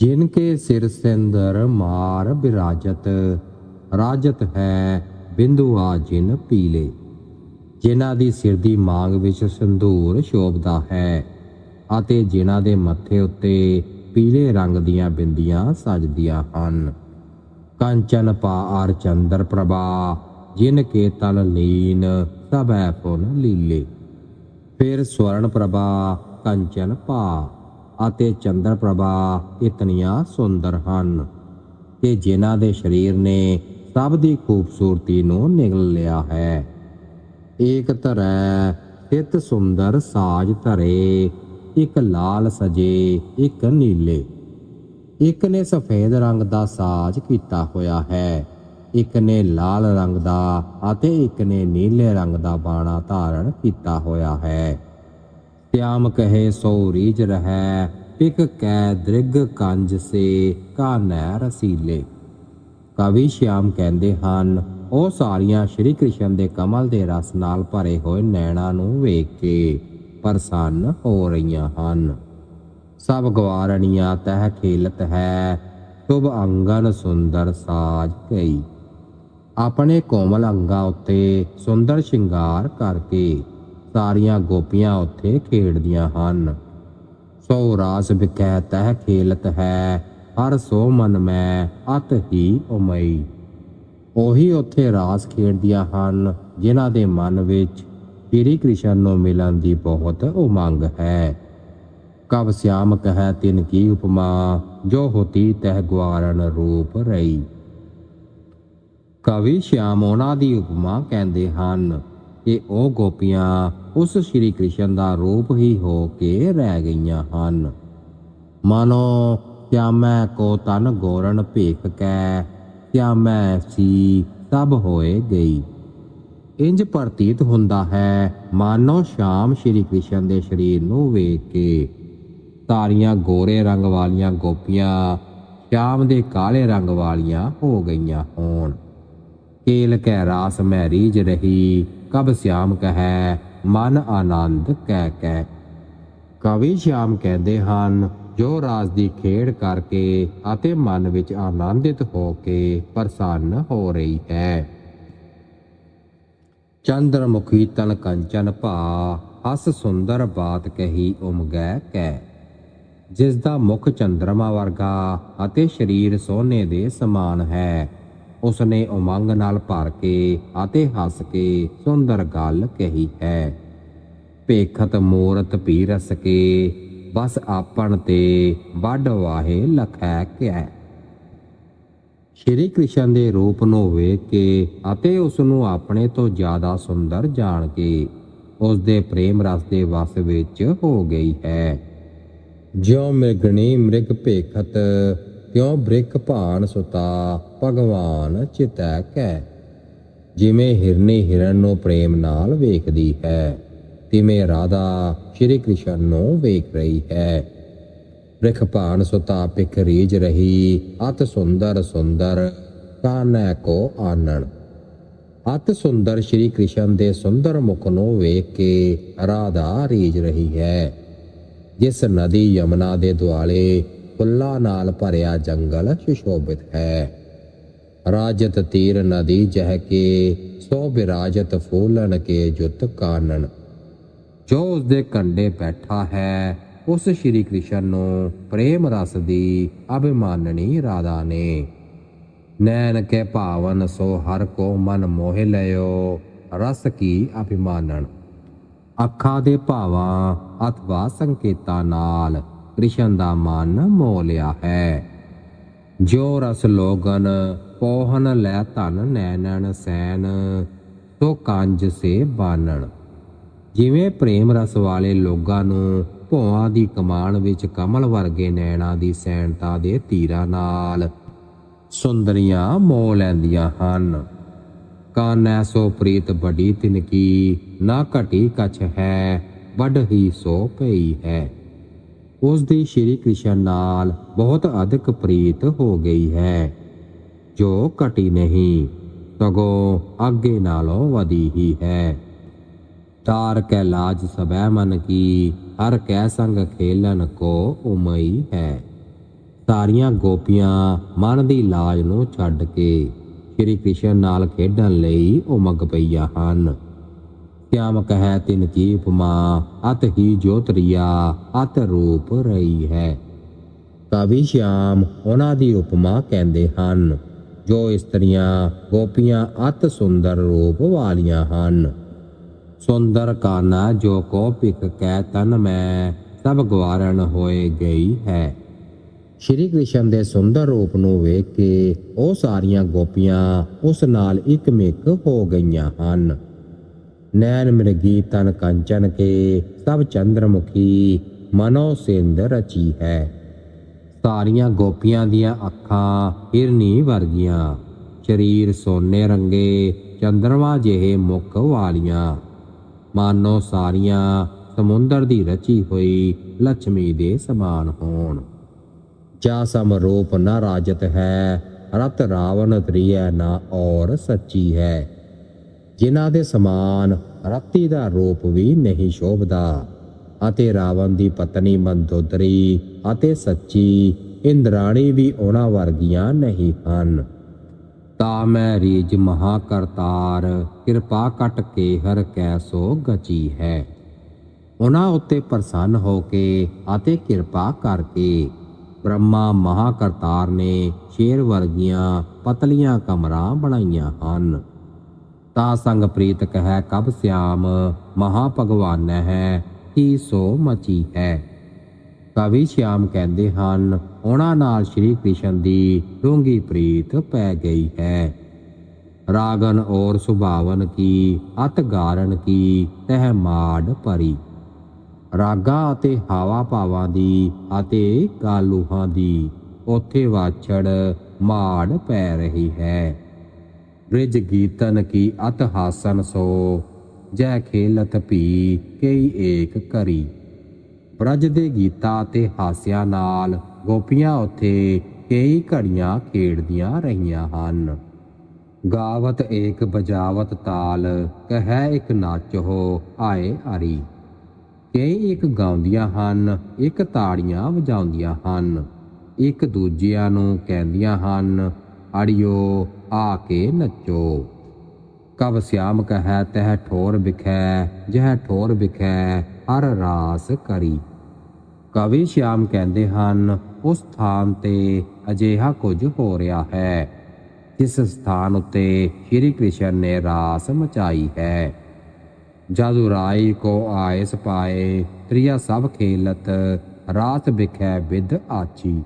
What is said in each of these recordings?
ਜਿਨ ਕੇ ਸਿਰ ਸਿੰਦਰ ਮਾਰ ਬਿਰਾਜਤ ਰਾਜਤ ਹੈ ਬਿੰਦੂਆ ਜਿਨ ਪੀਲੇ ਜਿਨ੍ਹਾਂ ਦੀ ਸਿਰ ਦੀ ਮਾਂਗ ਵਿੱਚ ਸੰਧੂਰ ਸ਼ੋਭਦਾ ਹੈ ਅਤੇ ਜਿਨ੍ਹਾਂ ਦੇ ਮੱਥੇ ਉੱਤੇ ਪੀਲੇ ਰੰਗ ਦੀਆਂ ਬਿੰਦੀਆਂ ਸਜਦੀਆਂ ਹਨ ਕੰਚਨ ਪਾਰ ਚੰਦਰ ਪ੍ਰਭਾ ਜਿਨ ਕੇ ਤਲ ਲੀਨ ਸਭੈ ਪੁਨ ਲੀਲੇ ਫਿਰ ਸਵਰਨ ਪ੍ਰਭਾ ਕੰਚਨ ਪਾ ਅਤੇ ਚੰਦਰ ਪ੍ਰਭਾ ਇਤਨੀਆਂ ਸੁੰਦਰ ਹਨ ਕਿ ਜਿਨ੍ਹਾਂ ਦੇ ਸਰੀਰ ਨੇ ਸਭ ਦੀ ਖੂਬਸੂਰਤੀ ਨੂੰ ਨਿਗਲ ਲਿਆ ਹੈ। ਏਕ ਧਰੈ, ਸਿਤ ਸੁੰਦਰ ਸਾਜ ਧਰੇ, ਇੱਕ ਲਾਲ ਸਜੇ, ਇੱਕ ਨੀਲੇ। ਇੱਕ ਨੇ ਸਫੇਦ ਰੰਗ ਦਾ ਸਾਜ ਕੀਤਾ ਹੋਇਆ ਹੈ, ਇੱਕ ਨੇ ਲਾਲ ਰੰਗ ਦਾ ਅਤੇ ਇੱਕ ਨੇ ਨੀਲੇ ਰੰਗ ਦਾ ਬਾਣਾ ਧਾਰਨ ਕੀਤਾ ਹੋਇਆ ਹੈ। ਤਿਆਮ ਕਹੇ ਸੋ ਰੀਜ ਰਹੈ ਪਿਕ ਕੈ ਦ੍ਰਿਗ ਕੰਜ ਸੇ ਕਾਨੈ ਰਸੀਲੇ ਕਵੀ ਸ਼ਿਆਮ ਕਹਿੰਦੇ ਹਨ ਉਹ ਸਾਰੀਆਂ ਸ਼੍ਰੀ ਕ੍ਰਿਸ਼ਨ ਦੇ ਕਮਲ ਦੇ ਰਸ ਨਾਲ ਭਰੇ ਹੋਏ ਨੈਣਾਂ ਨੂੰ ਵੇਖ ਕੇ ਪ੍ਰਸੰਨ ਹੋ ਰਹੀਆਂ ਹਨ ਸਭ ਗਵਾਰਣੀਆਂ ਤਹ ਖੇਲਤ ਹੈ ਸ਼ੁਭ ਅੰਗਨ ਸੁੰਦਰ ਸਾਜ ਕਈ ਆਪਣੇ ਕੋਮਲ ਅੰਗਾਂ ਉੱਤੇ ਸੁੰਦਰ ਸ਼ਿੰਗਾਰ ਕਰਕੇ ਸਾਰੀਆਂ ਗੋਪੀਆਂ ਉੱਥੇ ਖੇਡਦੀਆਂ ਹਨ। ਸੋ ਰਾਸ ਵਿਖੈ ਤਹ ਖੇਲਤ ਹੈ, ਹਰ ਸੋ ਮਨ ਮੈਂ ਅਤ ਹੀ ਉਮਈ। ਉਹੀ ਉੱਥੇ ਰਾਸ ਖੇਡਦੀਆਂ ਹਨ, ਜਿਨ੍ਹਾਂ ਦੇ ਮਨ ਵਿੱਚ ਸ਼੍ਰੀ ਕ੍ਰਿਸ਼ਨ ਨੂੰ ਮਿਲਣ ਦੀ ਬਹੁਤ ਉਮੰਗ ਹੈ। ਕਬ ਸਿਆਮ ਕਹੈ ਤਿਨ ਕੀ ਉਪਮਾ, ਜੋ ਹੋਤੀ ਤਹ ਗਵਾਰਨ ਰੂਪ ਰਹੀ। ਕਵੀ ਸ਼ਿਆਮ ਉਹਨਾਂ ਦੀ ਉਪਮਾ ਕਹਿੰਦੇ ਹਨ ਕਿ ਉਹ ਗੋਪੀਆਂ ਉਸ ਸ਼੍ਰੀ ਕ੍ਰਿਸ਼ਨ ਦਾ ਰੂਪ ਹੀ ਹੋ ਕੇ ਰਹਿ ਗਈਆਂ ਹਨ। ਮਾਨੋ, ਸਿਆਮੈ ਕੋ ਤਨ ਗੋਰਨ ਭੇਖ ਕੈ ਮੈਂ ਸੀ ਸਭ ਹੋਏ ਗਈ। ਇੰਜ ਪ੍ਰਤੀਤ ਹੁੰਦਾ ਹੈ, ਮਾਨੋ ਸ਼ਾਮ ਸ਼੍ਰੀ ਕ੍ਰਿਸ਼ਨ ਦੇ ਸਰੀਰ ਨੂੰ ਵੇਖ ਕੇ। ਤਾਰੀਆਂ ਗੋਰੇ ਰੰਗ ਵਾਲੀਆਂ ਗੋਪੀਆਂ ਸ਼ਾਮ ਦੇ ਕਾਲੇ ਰੰਗ ਵਾਲੀਆਂ ਹੋ ਗਈਆਂ ਹੋਣ। ਕੇਲ ਕੈ ਰਾਸ ਮੈਂ ਰੀਜ ਰਹੀ ਕਬ ਸਿਆਮ ਕਹੈ, ਮਨ ਆਨੰਦ ਕਹਿ ਕਹਿ ਕਵੀ ਸ਼ਾਮ ਕਹਿੰਦੇ ਹਨ, ਜੋ ਰਾਸ ਦੀ ਖੇਡ ਕਰਕੇ ਅਤੇ ਮਨ ਵਿੱਚ ਆਨੰਦਿਤ ਹੋ ਕੇ ਪ੍ਰਸੰਨ ਹੋ ਰਹੀ ਹੈ। ਚੰਦਰ ਮੁਖੀ ਤਨ ਕੰਚਨ ਭਾ, ਹਸ ਸੁੰਦਰ ਬਾਤ ਕਹੀ ਉਮਗੈ ਕੈ। ਜਿਸ ਦਾ ਮੁਖ ਚੰਦਰਮਾ ਵਰਗਾ ਅਤੇ ਸਰੀਰ ਸੋਨੇ ਦੇ ਸਮਾਨ ਹੈ ਉਸਨੇ ਉਮੰਗ ਨਾਲ ਭਰ ਕੇ ਅਤੇ ਹੱਸ ਕੇ ਸੁੰਦਰ ਗੱਲ ਕਹੀ ਹੈ। ਭੇਖਤ ਮੂਰਤ ਭੀ ਰਸ ਕੇ, ਬਸ ਆਪਣ ਤੇ ਵੱਡ ਵਾਹੇ ਲਖੈ ਕਿਐ। ਸ਼੍ਰੀ ਕ੍ਰਿਸ਼ਨ ਦੇ ਰੂਪ ਨੂੰ ਵੇਖ ਕੇ ਅਤੇ ਉਸ ਨੂੰ ਆਪਣੇ ਤੋਂ ਜ਼ਿਆਦਾ ਸੁੰਦਰ ਜਾਣ ਕੇ ਉਸ ਦੇ ਪ੍ਰੇਮ ਰਸ ਦੇ ਵਸ ਵਿੱਚ ਹੋ ਗਈ ਹੈ। ਜਿਉ ਮਿਰਗਣੀ ਮ੍ਰਿਗ ਭੇਖਤ ਤਿਉ ਬ੍ਰਿਕ ਭਾਨ ਸੁਤਾ, ਭਗਵਾਨ ਚਿਤੈ ਕੈ। ਜਿਵੇਂ ਹਿਰਨੀ ਹਿਰਨ ਨੂੰ ਪ੍ਰੇਮ ਨਾਲ ਵੇਖਦੀ ਹੈ, ਤਿਵੇਂ ਰਾਧਾ ਸ਼੍ਰੀ ਕ੍ਰਿਸ਼ਨ ਨੂੰ ਵੇਖ ਰਹੀ ਹੈ। ਬ੍ਰਿਖ ਭਾਨ ਸੁਤਾ ਪਿਖ ਰੀਜ ਰਹੀ, ਅਤ ਸੁੰਦਰ ਸੁੰਦਰ, ਕਾਨੈ ਕੋ ਆਨਣ। ਅਤ ਸੁੰਦਰ ਸ਼੍ਰੀ ਕ੍ਰਿਸ਼ਨ ਦੇ ਸੁੰਦਰ ਮੁਖ ਨੂੰ ਵੇਖ ਕੇ ਰਾਧਾ ਰੀਜ ਰਹੀ ਹੈ। ਜਿਸ ਨਦੀ ਯਮਨਾ ਦੇ ਦੁਆਲੇ ਫੁੱਲਾਂ ਨਾਲ ਭਰਿਆ ਜੰਗਲ ਸੁਸ਼ੋਭਿਤ ਹੈ। ਰਾਜਤ ਤੀਰ ਨਦੀ ਜਹ ਕੇ, ਸੋ ਬਿਰਾਜਤ ਫੂਲਨ ਕੇ ਜੁਤ ਕਾਨਨ ਜੋ ਉਸ ਦੇ ਕੰਡੇ ਬੈਠਾ ਹੈ, ਉਸ ਸ਼੍ਰੀ ਕ੍ਰਿਸ਼ਨ ਨੂੰ ਪ੍ਰੇਮ ਰਸ ਦੀ ਅਭਿਮਾਨਣੀ ਰਾਧਾ ਨੇ। ਨੈਣ ਕੇ ਭਾਵਨ ਸੋ ਹਰ ਕੋ ਮਨ ਮੋਹਿ ਲਿਓ ਰਸ ਕੀ ਅਭਿਮਾਨਣ। ਅੱਖਾਂ ਦੇ ਭਾਵਾਂ ਅਥਵਾ ਸੰਕੇਤਾਂ ਨਾਲ ਕ੍ਰਿਸ਼ਨ ਦਾ ਮਨ ਮੋਹ ਲਿਆ ਹੈ। ਜੋ ਰਸ ਲੋਗਨ ਪੋਹਨ ਲੈ ਧਨ ਨੈਣਨ ਸੈਨ ਸੋ ਕੰਜ ਸੇ ਬਾਨਣ। ਜਿਵੇਂ ਪ੍ਰੇਮ ਰਸ ਵਾਲੇ ਲੋਕਾਂ ਨੂੰ ਭੋਆਂ ਦੀ ਕਮਾਨ ਵਿੱਚ ਕਮਲ ਵਰਗੇ ਨੈਣਾ ਦੀ ਸੈਨਤਾ ਦੇ ਤੀਰਾਂ ਨਾਲ ਸੁੰਦਰੀਆਂ ਮੋਹ ਲੈਂਦੀਆਂ ਹਨ। ਕਾਨੈ ਸੋ ਪ੍ਰੀਤ ਬੜੀ ਤਿਨਕੀ, ਨਾ ਘਟੀ ਕਛ ਹੈ, ਵੱਢ ਹੀ ਸੋ ਪਈ ਹੈ। ਉਸ ਦੀ ਸ਼੍ਰੀ ਕ੍ਰਿਸ਼ਨ ਨਾਲ ਬਹੁਤ ਅਧਿਕ ਪ੍ਰੀਤ ਹੋ ਗਈ ਹੈ। ਜੋ ਘਟੀ ਨਹੀਂ ਸਗੋਂ ਅੱਗੇ ਨਾਲੋਂ ਵਧੀ ਹੀ ਹੈ। ਤਾਰ ਕੈ ਲਾਜ ਸਬੈ ਮਨ ਕੀ, ਹਰ ਕੈ ਸੰਗ ਖੇਲਨ ਕੋ ਉਮਈ ਹੈ। ਸਾਰੀਆਂ ਗੋਪੀਆਂ ਮਨ ਦੀ ਲਾਜ ਨੂੰ ਛੱਡ ਕੇ ਸ਼੍ਰੀ ਕ੍ਰਿਸ਼ਨ ਨਾਲ ਖੇਡਣ ਲਈ ਉਮਗ ਪਈਆਂ ਹਨ। ਸਿਆਮ ਕਹੈ ਤਿਨ ਕੀ ਉਪਮਾ, ਅਤ ਹੀ ਜੋਤਰੀਆ ਅਤ ਰੂਪ ਰਹੀ ਹੈ। ਕਵੀ ਸ਼ਿਆਮ ਉਹਨਾਂ ਦੀ ਉਪਮਾ ਕਹਿੰਦੇ ਹਨ, ਜੋ ਇਸਤਰੀਆਂ ਗੋਪੀਆਂ ਅਤ ਸੁੰਦਰ ਰੂਪ ਵਾਲੀਆਂ ਹਨ। ਸੁੰਦਰ ਕਾਨਾ ਜੋ ਕੋ ਪਿਕ ਕੈ ਤਨ ਮੈਂ, ਸਭ ਗਵਾਰਨ ਹੋਏ ਗਈ ਹੈ। ਸ਼੍ਰੀ ਕ੍ਰਿਸ਼ਨ ਦੇ ਸੁੰਦਰ ਰੂਪ ਨੂੰ ਵੇਖ ਕੇ ਉਹ ਸਾਰੀਆਂ ਗੋਪੀਆਂ ਉਸ ਨਾਲ ਇਕਮਿਕ ਹੋ ਗਈਆਂ ਹਨ। ਨੈਣ ਮ੍ਰਿਗੀ ਤਨ ਕੰਚਨ ਕੇ, ਸਭ ਚੰਦਰਮੁਖੀ ਮਨੋ ਸਿੰਧ ਰਚੀ ਹੈ। ਸਾਰੀਆਂ ਗੋਪੀਆਂ ਦੀਆਂ ਅੱਖਾਂ ਹਿਰਨੀ ਵਰਗੀਆਂ, ਸਰੀਰ ਸੋਨੇ ਰੰਗੇ, ਚੰਦਰਮਾ ਜਿਹੇ ਮੁਖ ਵਾਲੀਆਂ। ਮਾਨੋ ਸਾਰੀਆਂ ਸਮੁੰਦਰ ਦੀ ਰਚੀ ਹੋਈ ਲక్ష్ਮੀ ਦੇ ਸਮਾਨ ਹੋਣ। ਜਾ ਸਮ ਰੂਪ ਨ ਰਾਜਤ ਹੈ, ਰਤ ਰਾਵਣ ਤ੍ਰਿਐ ਨਾ ਔਰ ਸੱਚੀ ਹੈ। ਜਿਨ੍ਹਾਂ ਦੇ ਸਮਾਨ ਰਤੀ ਦਾ ਰੂਪ ਵੀ ਨਹੀਂ ਸ਼ੋਭਦਾ ਅਤੇ ਰਾਵਣ ਦੀ ਪਤਨੀ ਮੰਦੋਦਰੀ ਅਤੇ ਸੱਚੀ ਇੰਦਰਾਣੀ ਵੀ ਉਹਨਾਂ ਵਰਗੀਆਂ ਨਹੀਂ ਹਨ। ਤਾਂ ਮੈਂ ਰੀਜ ਮਹਾ ਕਰਤਾਰ ਕਿਰਪਾ ਕਟ ਕੇ ਹਰ ਕੈਸੋ ਗਚੀ ਹੈ। ਉਹਨਾਂ ਉੱਤੇ ਪ੍ਰਸੰਨ ਹੋ ਕੇ ਅਤੇ ਕਿਰਪਾ ਕਰਕੇ ਬ੍ਰਹਮਾ ਮਹਾ ਕਰਤਾਰ ਨੇ ਸ਼ੇਰ ਵਰਗੀਆਂ ਪਤਲੀਆਂ ਕਮਰਾਂ ਬਣਾਈਆਂ ਹਨ। ਤਾ ਸੰਗ ਪ੍ਰੀਤ ਕਹੈ, ਕਬ ਸਿਆਮ ਮਹਾ ਭਗਵਾਨ ਹੈ, ਕੀ ਸੋ ਮਚੀ ਹੈ? ਕਵੀ ਸ਼ਿਆਮ ਕਹਿੰਦੇ ਹਨ, ਉਹਨਾਂ ਨਾਲ ਸ਼੍ਰੀ ਕ੍ਰਿਸ਼ਨ ਦੀ ਡੂੰਗੀ ਪ੍ਰੀਤ ਪੈ ਗਈ ਹੈ। ਰਾਗਨ ਔਰ ਸੁਭਾਵਨ ਕੀ, ਅਤ ਗਾਰਨ ਕੀ, ਤਹਿ ਮਾੜ ਪਰੀ ਰਾਗਾ ਅਤੇ ਹਾਵਾ ਭਾਵਾਂ ਦੀ ਅਤੇ ਕਾਲੂਹਾਂ ਦੀ, ਉਥੇ ਵਾਛੜ ਮਾੜ ਪੈ ਰਹੀ ਹੈ। ਬ੍ਰਿਜ ਗੀਤਨ ਕੀ ਅਤ ਹਾਸਨ ਸੋ, ਜੈ ਖੇਲਤ ਭੀ ਕਈ ਏਕ ਕਰੀ। ਬ੍ਰਜ ਦੇ ਗੀਤਾ ਤੇ ਹਾਸਿਆਂ ਨਾਲ ਗੋਪੀਆਂ ਉੱਥੇ ਕਈ ਘੜੀਆਂ ਖੇਡਦੀਆਂ ਰਹੀਆਂ ਹਨ। ਗਾਵਤ ਏਕ ਬਜਾਵਤ ਤਾਲ, ਕਹੈ ਇੱਕ ਨਾਚੋ ਆਏ ਆਰੀ ਕਈ ਇੱਕ ਗਾਉਂਦੀਆਂ ਹਨ, ਇੱਕ ਤਾੜੀਆਂ ਵਜਾਉਂਦੀਆਂ ਹਨ, ਇੱਕ ਦੂਜਿਆਂ ਨੂੰ ਕਹਿੰਦੀਆਂ ਹਨ ਅੜਿਓ ਆ ਕੇ ਨੱਚੋ। ਕਬ ਸਿਆਮ ਕਹੈ, ਤਹ ਠੋਰ ਵਿਖੈ, ਜਹ ਠੋਰ ਵਿਖੈ, ਹਰ ਰਾਸ ਕਰੀ। ਕਵੀ ਸ਼ਿਆਮ ਕਹਿੰਦੇ ਹਨ, ਉਸ ਥਾਂ ਤੇ ਅਜਿਹਾ ਕੁਝ ਹੋ ਰਿਹਾ ਹੈ, ਜਿਸ ਸਥਾਨ ਉੱਤੇ ਸ਼੍ਰੀ ਕ੍ਰਿਸ਼ਨ ਨੇ ਰਾਸ ਮਚਾਈ ਹੈ। ਜਾਦੂ ਰਾਈ ਕੋ ਆਇਸ ਪਾਏ, ਤ੍ਰਿਆ ਸਭ ਖੇਲਤ, ਰਾਤ ਵਿਖੈ ਵਿਦ ਆਚੀ।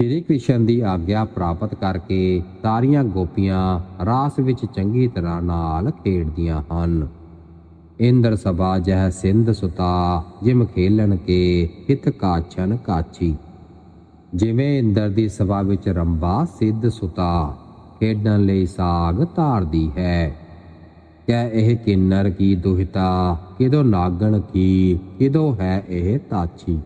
ਸ਼੍ਰੀ ਕ੍ਰਿਸ਼ਨ ਦੀ ਆਗਿਆ ਪ੍ਰਾਪਤ ਕਰਕੇ ਸਾਰੀਆਂ ਗੋਪੀਆਂ ਰਾਸ ਵਿੱਚ ਚੰਗੀ ਤਰ੍ਹਾਂ ਨਾਲ ਖੇਡਦੀਆਂ ਹਨ। ਇੰਦਰ ਸਭਾ ਜਹ ਸਿੰਧ ਸੁਤਾ, ਜਿਮ ਖੇਲਣ ਕੇ ਹਿਤ ਕਾਛਨ ਕਾਚੀ। ਜਿਵੇਂ ਇੰਦਰ ਦੀ ਸਭਾ ਵਿੱਚ ਰੰਬਾ ਸਿੱਧ ਸੁਤਾ, ਖੇਡਣ ਲਈ ਸਾਗ ਧਾਰਦੀ ਹੈ। ਕਹਿ ਇਹ ਕਿੰਨਰ ਕੀ ਦੁਹਿਤਾ, ਕਿਦੋ ਨਾਗਣ ਕੀ, ਕਿਦੋ ਹੈ ਇਹ ਤਾਛੀ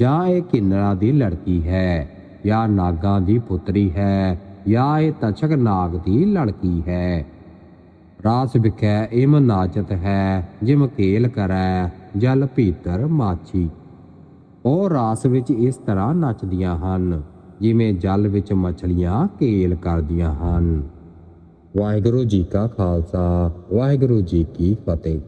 ਜਾਂ ਇਹ ਕਿੰਨਰਾਂ ਦੀ ਲੜਕੀ ਹੈ, ਜਾਂ ਨਾਗਾਂ ਦੀ ਪੁੱਤਰੀ ਹੈ, ਜਾਂ ਇਹ ਤਛਕ ਨਾਗ ਦੀ ਲੜਕੀ ਹੈ। ਰਾਸ ਵਿਖੈ ਇਮ ਨਾਚਤ ਹੈ, ਜਿਮ ਕੇਲ ਕਰੈ, ਜਲ ਭੀਤਰ ਮਾਛੀ। ਉਹ ਰਾਸ ਵਿੱਚ ਇਸ ਤਰ੍ਹਾਂ ਨੱਚਦੀਆਂ ਹਨ, ਜਿਵੇਂ ਜਲ ਵਿੱਚ ਮਛਲੀਆਂ ਕੇਲ ਕਰਦੀਆਂ ਹਨ। ਵਾਹਿਗੁਰੂ ਜੀ ਕਾ ਖਾਲਸਾ, ਵਾਹਿਗੁਰੂ ਜੀ ਕੀ ਫਤਿਹ।